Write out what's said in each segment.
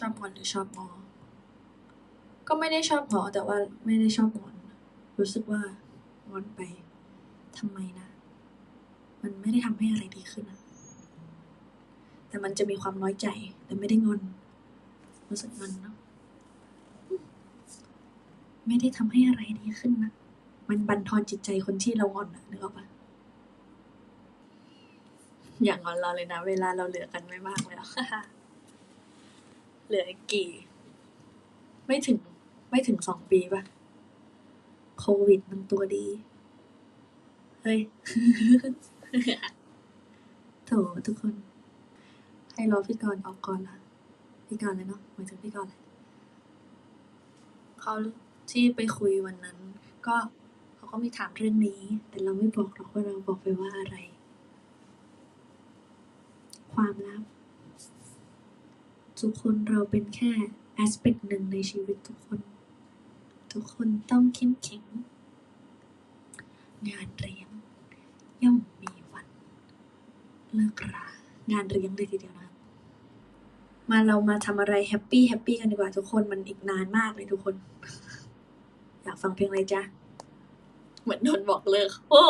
ชอบงอนหรือชอบงอก็ไม่ได้ชอบงอแต่ว่าไม่ได้ชอบงอนรู้สึกว่างอนไปทำไมนะ มันไม่ได้ทำให้อะไรดีขึ้นนะ แต่มันจะมีความน้อยใจ แต่ไม่ได้งอนรู้สึกงอนเนาะไม่ได้ทำให้อะไรดีขึ้นนะ มันบั่นทอนจิตใจคนที่เรางอนอะนึกออกปะอย่างงอนเราเลยนะ เวลาเราเหลือกันไม่มากแล้ว เหลืออีกกี่ ไม่ถึงไม่ถึงสองปีปะโควิดมันตัวดี เฮ้ยโถทุกคน ให้รอพี่กรณ์ออกก่อนละพี่กรณ์เลยเนาะหมายถึงพี่กรณ์เลยเขาที่ไปคุยวันนั้น ก็เขาก็มีถามเรื่องนี้ แต่เราไม่บอกหรอกว่าเราบอกไปว่าอะไร ความลับ ทุกคนเราเป็นแค่แอสเปกหนึ่งในชีวิตทุกคน ทุกคนต้องเข้มแข็ง งานเลี้ยงย่อมมีวันเลิกรางานเลี้ยงเลยทีเดียวนะมาเรามาทำอะไรแฮปปี้แฮปปี้กันดีกว่าทุกคนมันอีกนานมากเลยทุกคน อยากฟังเพลงอะไรจ๊ะ เหมือนโดนบอกเลิก โอ้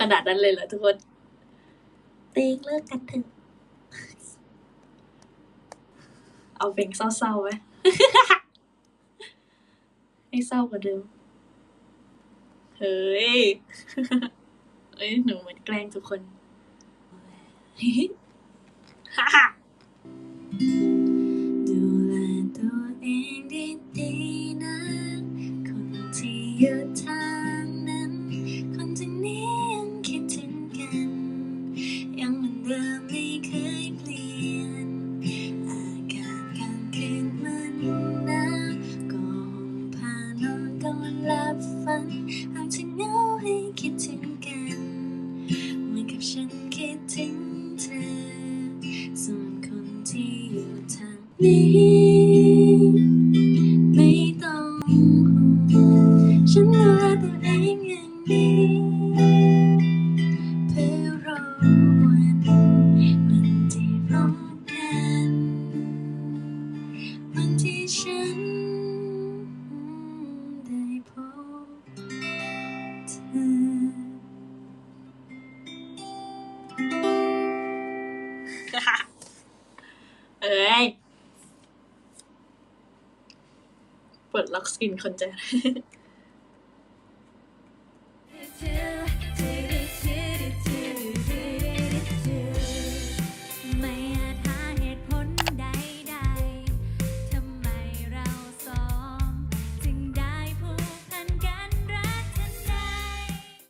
ขนาดนั้นเลยเหรอทุกคนเตงเลิกกันเถอะ เอาเพลงเศร้าๆไว้ให้เศร้ากว่าเดิม เฮ้ย เอ้ย หนูเหมือนแกล้งทุกคนฮ่าฮ่าดูแลตัวเองดีๆนะ คนที่ยู่ท นี้ ไม่ต้องห่วงฉันดูแลตัวเองอย่างดีเพื่อรอวันวันที่พบกันวันที่ฉันได้พบเธอ เอ้ย เปิดล็อกสกินคนแจ